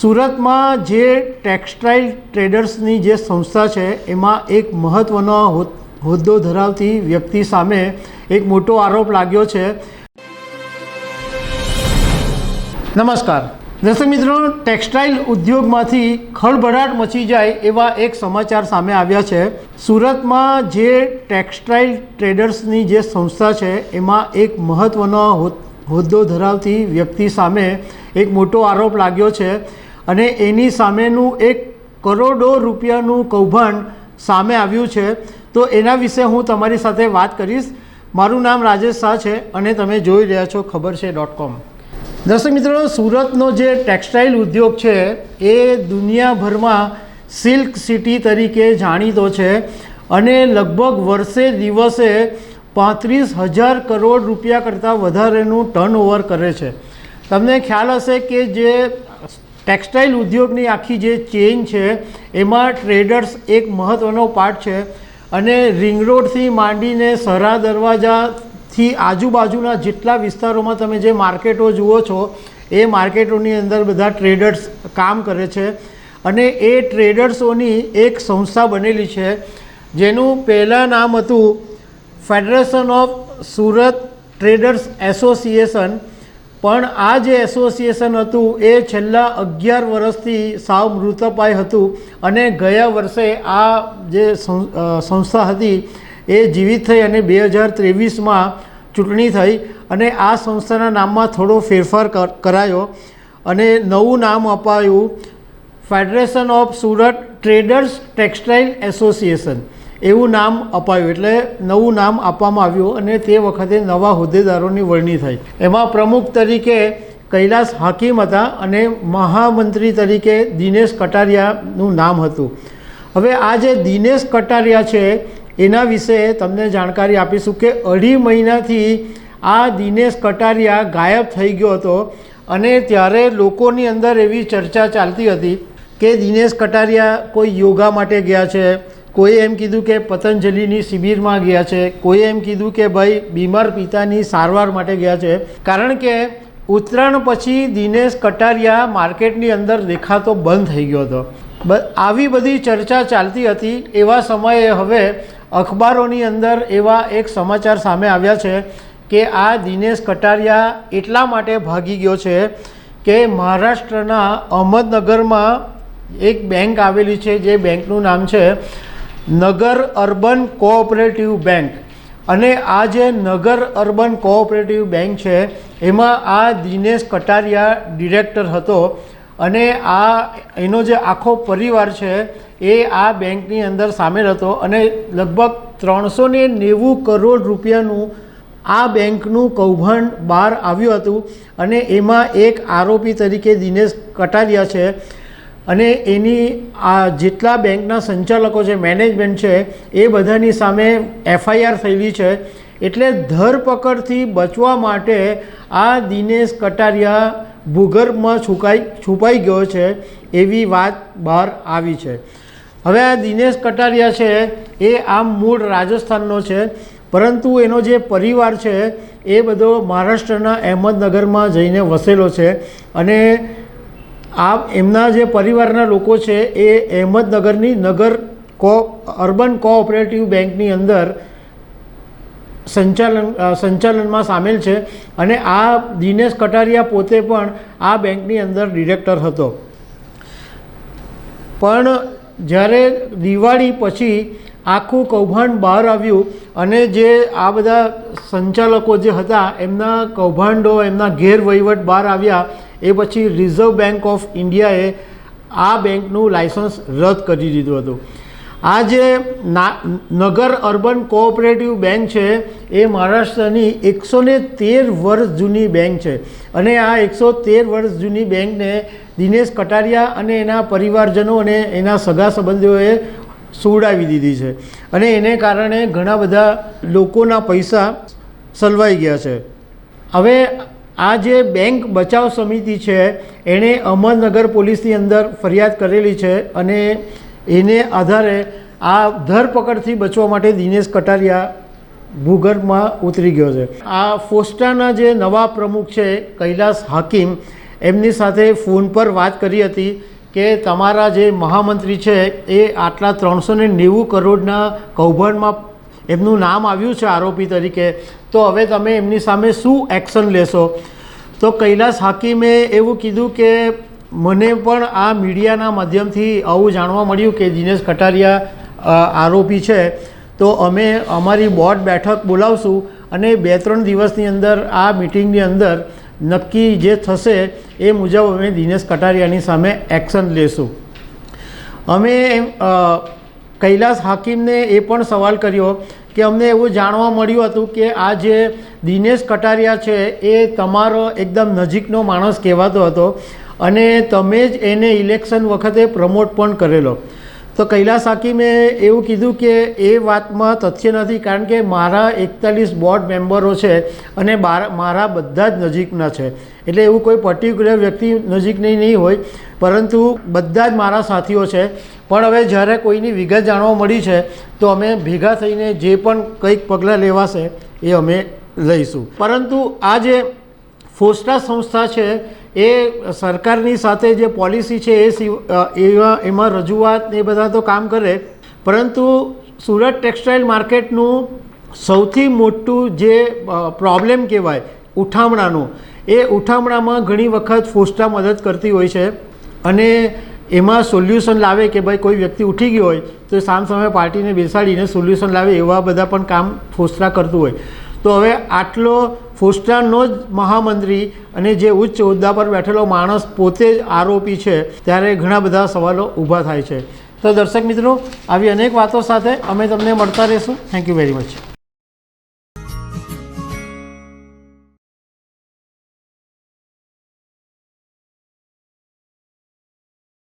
સુરતમાં જે ટેક્સટાઇલ ટ્રેડર્સની જે સંસ્થા છે, એમાં એક મહત્ત્વનો હોદ- હોદ્દો ધરાવતી વ્યક્તિ સામે એક મોટો આરોપ લાગ્યો છે. નમસ્કાર. દર્શક મિત્રો, ટેક્સટાઇલ ઉદ્યોગમાંથી ખળભળાટ મચી જાય એવા એક સમાચાર સામે આવ્યા છે. સુરતમાં જે ટેક્સટાઇલ ટ્રેડર્સની જે સંસ્થા છે, એમાં એક મહત્ત્વનો હોદ- હોદ્દો ધરાવતી વ્યક્તિ સામે એક મોટો આરોપ લાગ્યો છે. અને એની સામેનું એક કરોડો રૂપિયાનું કૌભાંડ સામે આવ્યું છે. તો એના વિશે હું તમારી સાથે વાત કરીશ. મારું નામ રાજેશ શાહ છે અને તમે જોઈ રહ્યા છો ખબર છે ડોટ કોમ. દર્શક મિત્રો સુરતનો જે ટેક્સટાઇલ ઉદ્યોગ છે, એ દુનિયાભરમાં સિલ્ક સિટી તરીકે જાણીતો છે અને લગભગ વર્ષે દિવસે પાંત્રીસ હજાર કરોડ રૂપિયા કરતાં વધારેનું ટર્નઓવર કરે છે. તમને ખ્યાલ હશે કે જે ટેક્સટાઇલ ઉદ્યોગની આખી જે ચેઇન છે, એમાં ટ્રેડર્સ એક મહત્ત્વનો પાર્ટ છે અને રિંગ રોડથી માંડીને સરા દરવાજાથી આજુબાજુના જેટલા વિસ્તારોમાં તમે જે માર્કેટો જુઓ છો, એ માર્કેટોની અંદર બધા ટ્રેડર્સ કામ કરે છે અને એ ટ્રેડર્સોની એક સંસ્થા બનેલી છે, જેનું પહેલાં નામ હતું federation of Surat traders association પણ આ જે એસોસિએશન હતું, એ છેલ્લા અગિયાર વર્ષથી સાવ મૃતપાય હતું અને ગયા વર્ષે આ જે સંસ્થા હતી, એ જીવિત થઈ અને બે હજાર ત્રેવીસમાં ચૂંટણી થઈ અને આ સંસ્થાના નામમાં થોડો ફેરફાર કર- કરાયો અને નવું નામ અપાયું, federation of Surat traders textile association. એવું નામ અપાયું એટલે નવું નામ આપવામાં આવ્યું અને તે વખતે નવા હોદ્દેદારોની વરણી થઈ. એમાં પ્રમુખ તરીકે કૈલાસ હાકીમ હતા અને મહામંત્રી તરીકે દિનેશ કટારિયાનું નામ હતું. હવે આ જે દિનેશ કટારિયા છે, એના વિશે તમને જાણકારી આપીશું કે અઢી મહિનાથી આ દિનેશ કટારિયા ગાયબ થઈ ગયો હતો અને ત્યારે લોકોની અંદર એવી ચર્ચા ચાલતી હતી કે દિનેશ કટારિયા કોઈ યોગા માટે ગયા છે કોઈએ એમ કીધું કે પતંજલિની શિબિરમાં ગયા છે કોઈએ એમ કીધું કે ભાઈ બીમાર પિતાની સારવાર માટે ગયા છે. કારણ કે ઉત્તરાયણ પછી દિનેશ કટારિયા માર્કેટની અંદર દેખાતો બંધ થઈ ગયો હતો. આવી બધી ચર્ચા ચાલતી હતી. એવા સમયે હવે અખબારોની અંદર એવા એક સમાચાર સામે આવ્યા છે કે આ દિનેશ કટારિયા એટલા માટે ભાગી ગયો છે કે મહારાષ્ટ્રના અહમદનગરમાં એક બેંક આવેલી છે, જે બેંકનું નામ છે નગર અર્બન કોઓપરેટિવ બેંક. અને આ જે નગર અર્બન કોઓપરેટિવ બેંક છે, એમાં આ દિનેશ કટારિયા ડિરેક્ટર હતો અને આ, એનો જે આખો પરિવાર છે, એ આ બેંકની અંદર સામેલ હતો અને લગભગ ત્રણસો ને નેવું કરોડ રૂપિયાનું આ બેંકનું કૌભાંડ બહાર આવ્યું હતું અને એમાં એક આરોપી તરીકે દિનેશ કટારિયા છે. અને એની આ જેટલા બેંકના સંચાલકો છે મેનેજમેન્ટ છે, એ બધાની સામે એફઆઈઆર થયેલી છે. એટલે ધરપકડથી બચવા માટે આ દિનેશ કટારિયા ભૂગર્ભમાં છુકાઈ, છુપાઈ ગયો છે એવી વાત બહાર આવી છે. હવે આ દિનેશ કટારિયા છે, એ આમ મૂળ રાજસ્થાનનો છે. પરંતુ એનો જે પરિવાર છે, એ બધો મહારાષ્ટ્રના અહેમદનગરમાં જઈને વસેલો છે. અને આ એમના જે પરિવારના લોકો છે એ અહેમદનગરની નગર કો, અર્બન કોઓપરેટિવ બેંકની અંદર સંચાલન સંચાલનમાં સામેલ છે અને આ દિનેશ કટારિયા પોતે પણ આ બેંકની અંદર ડિરેક્ટર હતો. પણ જ્યારે દિવાળી પછી આખું કૌભાંડ બહાર આવ્યું અને જે આ બધા સંચાલકો જે હતા એમના કૌભાંડો, એમના ગેરવહીવટ બહાર આવ્યા એ પછી રિઝર્વ બેંક ઓફ ઇન્ડિયાએ આ બેંકનું લાયસન્સ રદ કરી દીધું હતું. આ જે નગર અર્બન કોઓપરેટિવ બેંક છે, એ મહારાષ્ટ્રની એકસો તેર વર્ષ જૂની બેંક છે. અને આ એકસો તેર વર્ષ જૂની બેંકને દિનેશ કટારિયા અને એના પરિવારજનો અને એના સગા સંબંધીઓએ સુવડાવી દીધી છે. અને એને કારણે ઘણા બધા લોકોના પૈસા સલવાઈ ગયા છે. હવે આ જે બેંક બચાવ સમિતિ છે, એણે અહમદનગર પોલીસની અંદર ફરિયાદ કરેલી છે અને એને આધારે આ ધરપકડથી બચવા માટે દિનેશ કટારિયા ભૂગર્ભમાં ઉતરી ગયો છે. આ ફોસ્ટાના જે નવા પ્રમુખ છે, કૈલાસ હાકીમ, એમની સાથે ફોન પર વાત કરી હતી કે તમારા જે મહામંત્રી છે, એ આટલા ત્રણસો ને નેવું કરોડના કૌભાંડમાં એમનું નામ આવ્યું છે આરોપી તરીકે. તો હવે તમે એમની સામે શું એક્શન લેશો? તો કૈલાસ હાકીમે એવું કીધું કે, મને પણ આ મીડિયાના માધ્યમથી આવું જાણવા મળ્યું કે દિનેશ કટારિયા આરોપી છે. તો અમે અમારી બોર્ડ બેઠક બોલાવશું અને બે ત્રણ દિવસની અંદર, આ મિટિંગની અંદર નક્કી જે થશે એ મુજબ અમે દિનેશ કટારિયાની સામે એક્શન લેશું. અમે કૈલાસ હાકીમને એ પણ સવાલ કર્યો કે અમને એવું જાણવા મળ્યું હતું કે આ જે દિનેશ કટારિયા છે, એ તમારો એકદમ નજીકનો માણસ કહેવાતો હતો અને તમે જ એને ઇલેક્શન વખતે પ્રમોટ પણ કરેલો. તો કૈલાસ હાકીમે એવું કીધું કે એ વાતમાં તથ્ય નથી, કારણ કે મારા એકતાલીસ બોર્ડ મેમ્બરો છે અને મારા બધા જ નજીકના છે. એટલે એવું કોઈ પર્ટિક્યુલર વ્યક્તિ નજીકની નહીં હોય, પરંતુ બધા જ મારા સાથીઓ છે. પણ હવે જ્યારે કોઈની વિગત જાણવા મળી છે, તો અમે ભેગા થઈને જે પણ કંઈક પગલાં લેવાશે એ અમે લઈશું. પરંતુ આ જે ફોસ્ટા સંસ્થા છે, એ સરકારની સાથે જે પોલિસી છે, એ એવા, એમાં રજૂઆત એ બધા તો કામ કરે, પરંતુ સુરત ટેક્સટાઇલ માર્કેટનું સૌથી મોટું જે પ્રોબ્લેમ કહેવાય, ઉઠામણાનું, એ ઉઠામણામાં ઘણી વખત ફોસ્ટા મદદ કરતી હોય છે. અને એમાં સોલ્યુશન લાવે કે ભાઈ કોઈ વ્યક્તિ ઉઠી ગયો હોય, તો સામસામે પાર્ટીને બેસાડીને સોલ્યુશન લાવે એવા બધા પણ કામ ફોસરા કરતું હોય. તો હવે આટલો ફોસ્ટાનો જ મહામંત્રી અને જે ઉચ્ચ હોદ્દા પર બેઠેલો માણસ પોતે જ આરોપી છે, ત્યારે ઘણા બધા સવાલો ઊભા થાય છે. તો દર્શક મિત્રો, આવી અનેક વાતો સાથે અમે તમને મળતા રહીશું. Thank you very much